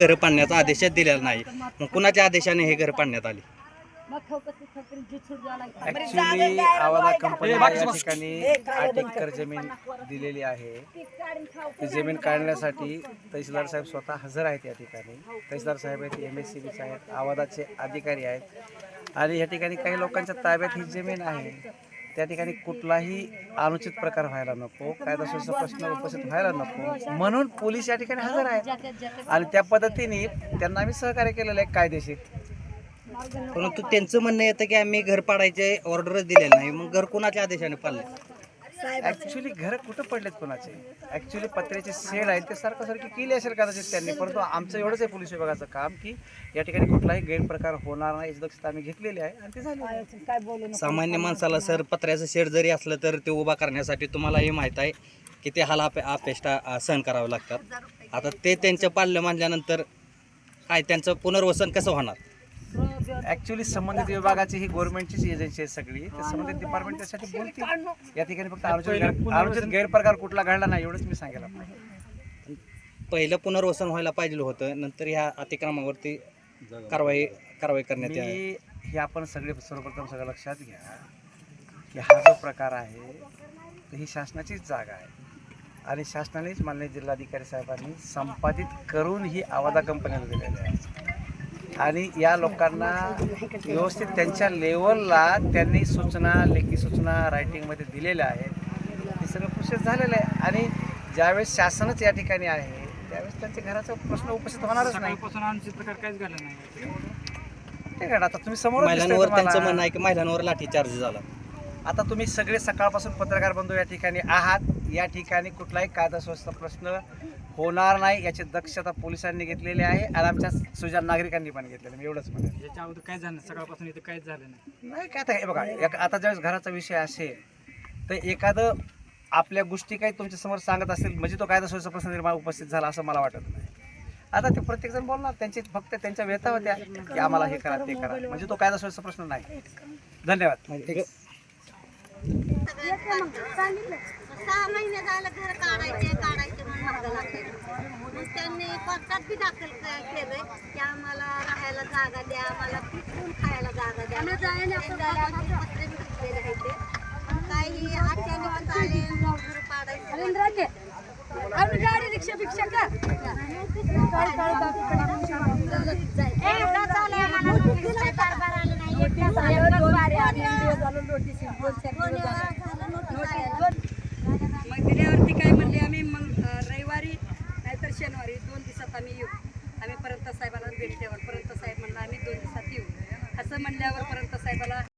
घरं पाडण्याचा आदेशच दिलेला नाही. मग कुणाच्या आदेशाने हे घर पाडण्यात आले? ऍक्च्युली आवाला कंपनीला या ठिकाणी आठ एकर जमीन दिलेली आहे. ती जमीन काढण्यासाठी तहसीलदार साहेब स्वतः हजर आहेत या ठिकाणी. तहसीलदार साहेब आहेत एम एस सी बीचे आहेत आवादाचे अधिकारी आहेत. आणि या ठिकाणी काही लोकांच्या ताब्यात ही जमीन आहे. त्या ठिकाणी कुठलाही अनुचित प्रकार व्हायला नको कायदा सुव्यवस्था प्रश्न उपस्थित व्हायला नको. म्हणून पोलीस या ठिकाणी हजर आहेत. आणि त्या पद्धतीने त्यांना आम्ही सहकार्य केलेलं आहे कायदेशीर. परंतु त्यांचं म्हणणं येतं की आम्ही घर पाडायचे ऑर्डरच दिलेलं नाही. मग घर कोणाच्या आदेशाने पाडले? ऍक्च्युली घर कुठं पडलेत कोणाचे? ऍक्च्युली पत्र्याचे शेड आहेत ते सारखं सारखी केली असेल कदाचित त्यांनी. परंतु आमचं एवढंच आहे पोलीस विभागाचं काम की या ठिकाणी कुठलाही गैरप्रकार होणार नाही याची दक्षता आम्ही घेतलेली आहे आणि ते झाले सामान्य माणसाला सर पत्र्याचं शेड जरी असलं तर ते उभा करण्यासाठी तुम्हालाही माहीत आहे की ते हाला अपेष्टा सहन करावे लागतात. आता ते त्यांचं पाळलं मानल्यानंतर काय त्यांचं पुनर्वसन कसं होणार? ऍक्च्युली संबंधित विभागाची ही गव्हर्नमेंटचीच एजन्सी आहे सगळी. ते संबंधित डिपार्टमेंट त्यासाठी बोलतील. या ठिकाणी फक्त अनुचित गैरप्रकार कुठला घडला नाही एवढंच मी सांगेल. पहिलं पुनर्वसन व्हायला पाहिजे होतं नंतर ह्या अतिक्रमावरती कारवाई कारवाई करण्यात मी हे आपण सगळे सर्वप्रथम सगळं लक्षात घ्या की हा जो प्रकार आहे तर ही शासनाचीच जागा आहे. आणि शासनानेच माननीय जिल्हाधिकारी साहेबांनी संपादित करून ही आवादा कंपनीला दिलेली आहे आणि या लोकांना व्यवस्थित त्यांच्या लेवलला त्यांनी सूचना लेखी सूचना रायटिंगमध्ये दिलेल्या आहेत. हे सगळं प्रोसेस झालेलं आहे. आणि ज्यावेळेस शासनच या ठिकाणी आहे त्यावेळेस त्यांच्या घराचा प्रश्न उपस्थित होणारच नाही. ते घडा आता तुम्ही समोर महिलांवर त्यांचं म्हणणं आहे की महिलांवर लाठीचार्ज झाला. आता तुम्ही सगळे सकाळपासून पत्रकार बंधू या ठिकाणी आहात. या ठिकाणी कुठलाही कायदा सुव्यवस्था प्रश्न होणार नाही याची दक्षता पोलिसांनी घेतलेली आहे आणि आमच्या सुजान नागरिकांनी पण घेतलेली मी एवढंच म्हणेन. याच्या अगोदर काहीच झालं नाही? सकाळपासून इथं काहीच झालं नाही. नाही काय आता हे बघा एक- आता ज्यावेळेस घराचा विषय असेल तर एखादं आपल्या गोष्टी काही तुमच्यासमोर सांगत असेल म्हणजे तो कायदा सुव्यवस्था प्रश्न निर्माण उपस्थित झाला असं मला वाटत नाही. आता ते प्रत्येकजण बोलणार त्यांची फक्त त्यांच्या व्यथा होत्या की आम्हाला हे करा ते करा. म्हणजे तो कायदा सुव्यवस्था प्रश्न नाही. धन्यवाद. म्हणजे सहा महिने झालं घर काढायचे काढायचे म्हणून मागं लागले मग त्यांनी कोर्टात बी दाखल क- केलंय की आम्हाला राहायला जागा द्या आम्हाला पिकवून खायला जागा द्या. पत्रे घेतलेले ते. काही आले पाडायचे. कारभार आलं नाही. एकदा झालं, दोन बारे आले, दोन वेळा झालं नोटीस आलेलं. मग दिल्यावरती काय म्हणले आम्ही मग अ, रविवारी नाहीतर शनिवारी दोन दिवसात आम्ही येऊ आम्ही परंत साहेबाला भेट द्यावर परंत साहेब म्हणला आम्ही दोन दिवसात येऊ. असं म्हणल्यावर परंत साहेबाला